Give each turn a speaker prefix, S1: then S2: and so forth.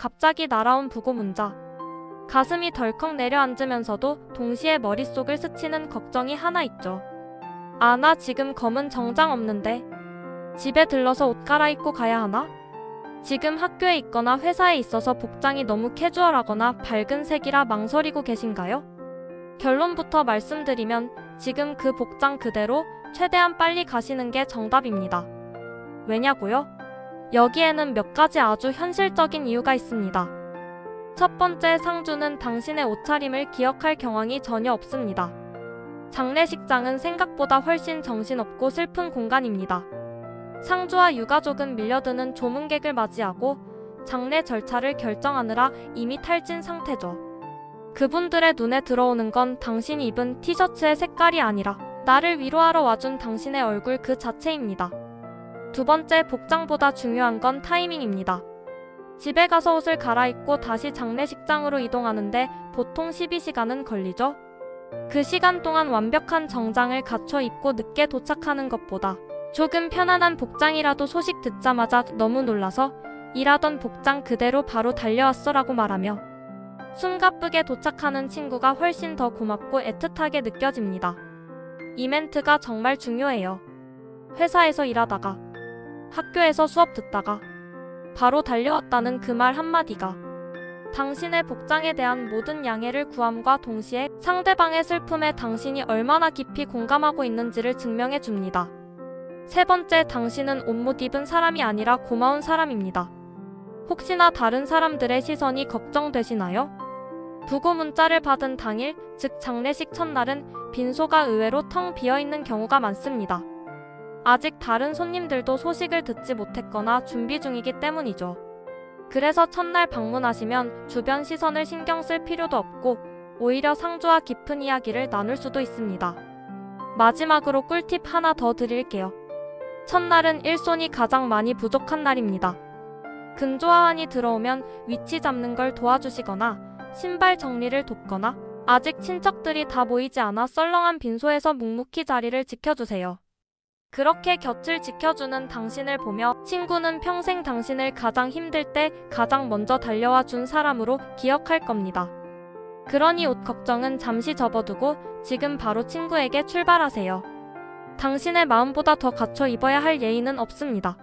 S1: 갑자기 날아온 부고 문자. 가슴이 덜컥 내려앉으면서도 동시에 머릿속을 스치는 걱정이 하나 있죠. 아, 나 지금 검은 정장 없는데. 집에 들러서 옷 갈아입고 가야 하나? 지금 학교에 있거나 회사에 있어서 복장이 너무 캐주얼하거나 밝은 색이라 망설이고 계신가요? 결론부터 말씀드리면 지금 그 복장 그대로 최대한 빨리 가시는 게 정답입니다. 왜냐고요? 여기에는 몇 가지 아주 현실적인 이유가 있습니다. 첫 번째 상주는 당신의 옷차림을 기억할 경황이 전혀 없습니다. 장례식장은 생각보다 훨씬 정신없고 슬픈 공간입니다. 상주와 유가족은 밀려드는 조문객을 맞이하고 장례 절차를 결정하느라 이미 탈진 상태죠. 그분들의 눈에 들어오는 건 당신이 입은 티셔츠의 색깔이 아니라 나를 위로하러 와준 당신의 얼굴 그 자체입니다. 두 번째 복장보다 중요한 건 타이밍입니다. 집에 가서 옷을 갈아입고 다시 장례식장으로 이동하는데 보통 12시간은 걸리죠? 그 시간 동안 완벽한 정장을 갖춰 입고 늦게 도착하는 것보다 조금 편안한 복장이라도 소식 듣자마자 너무 놀라서 일하던 복장 그대로 바로 달려왔어 라고 말하며 숨가쁘게 도착하는 친구가 훨씬 더 고맙고 애틋하게 느껴집니다. 이 멘트가 정말 중요해요. 회사에서 일하다가 학교에서 수업 듣다가 바로 달려왔다는 그 말 한마디가 당신의 복장에 대한 모든 양해를 구함과 동시에 상대방의 슬픔에 당신이 얼마나 깊이 공감하고 있는지를 증명해 줍니다. 세 번째, 당신은 옷못 입은 사람이 아니라 고마운 사람입니다. 혹시나 다른 사람들의 시선이 걱정되시나요? 부고 문자를 받은 당일, 즉 장례식 첫날은 빈소가 의외로 텅 비어 있는 경우가 많습니다. 아직 다른 손님들도 소식을 듣지 못했거나 준비 중이기 때문이죠. 그래서 첫날 방문하시면 주변 시선을 신경 쓸 필요도 없고 오히려 상주와 깊은 이야기를 나눌 수도 있습니다. 마지막으로 꿀팁 하나 더 드릴게요. 첫날은 일손이 가장 많이 부족한 날입니다. 근조하환이 들어오면 위치 잡는 걸 도와주시거나 신발 정리를 돕거나 아직 친척들이 다 모이지 않아 썰렁한 빈소에서 묵묵히 자리를 지켜주세요. 그렇게 곁을 지켜주는 당신을 보며 친구는 평생 당신을 가장 힘들 때 가장 먼저 달려와 준 사람으로 기억할 겁니다. 그러니 옷 걱정은 잠시 접어두고 지금 바로 친구에게 출발하세요. 당신의 마음보다 더 갖춰 입어야 할 예의는 없습니다.